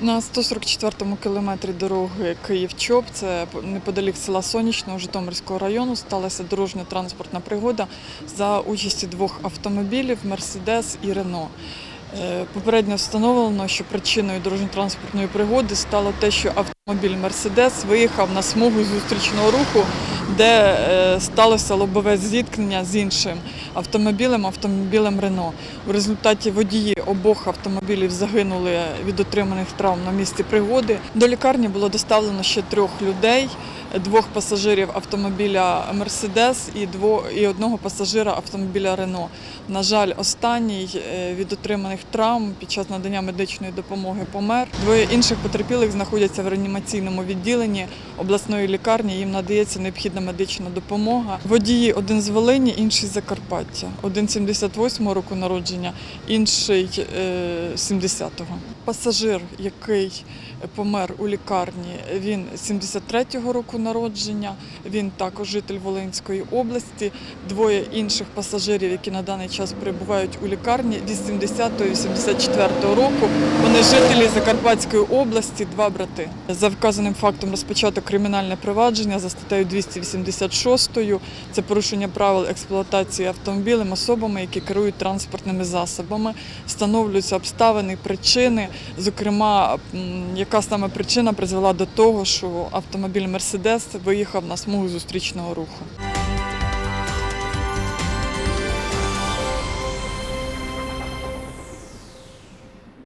На 144-му кілометрі дороги Київ-Чоп, це неподалік села Сонячного Житомирського району, сталася дорожньо-транспортна пригода за участі двох автомобілів Мерседес і Рено. Е, Попередньо встановлено, що причиною дорожньо-транспортної пригоди стало те, що автомобіль Мерседес виїхав на смугу зустрічного руху, де е, сталося лобове зіткнення з іншим автомобілем, автомобілем Рено. У результаті водії обох автомобілів загинули від отриманих травм на місці пригоди. До лікарні було доставлено ще трьох людей. Двох пасажирів автомобіля Мерседес і дво і одного пасажира автомобіля Рено. На жаль, останній е, від отриманих травм під час надання медичної допомоги помер. Двоє інших потерпілих знаходяться в реанімаційному відділенні обласної лікарні. Їм надається необхідна медична допомога. Водії один з Волині, інший з Закарпаття. Один 78-го року народження, інший е, 70-го. Пасажир, який помер у лікарні, він 73-го року народження. Він також житель Волинської області. Двоє інших пасажирів, які на даний час перебувають у лікарні, 80-го і 84-го року. Вони жителі Закарпатської області, два брати. За вказаним фактом розпочато кримінальне провадження за статтею 286. Це порушення правил експлуатації автомобілем особами, які керують транспортними засобами. Встановлюються обставини, причини, зокрема, яка саме причина призвела до того, що автомобіль Мерседес виїхав на смугу зустрічного руху.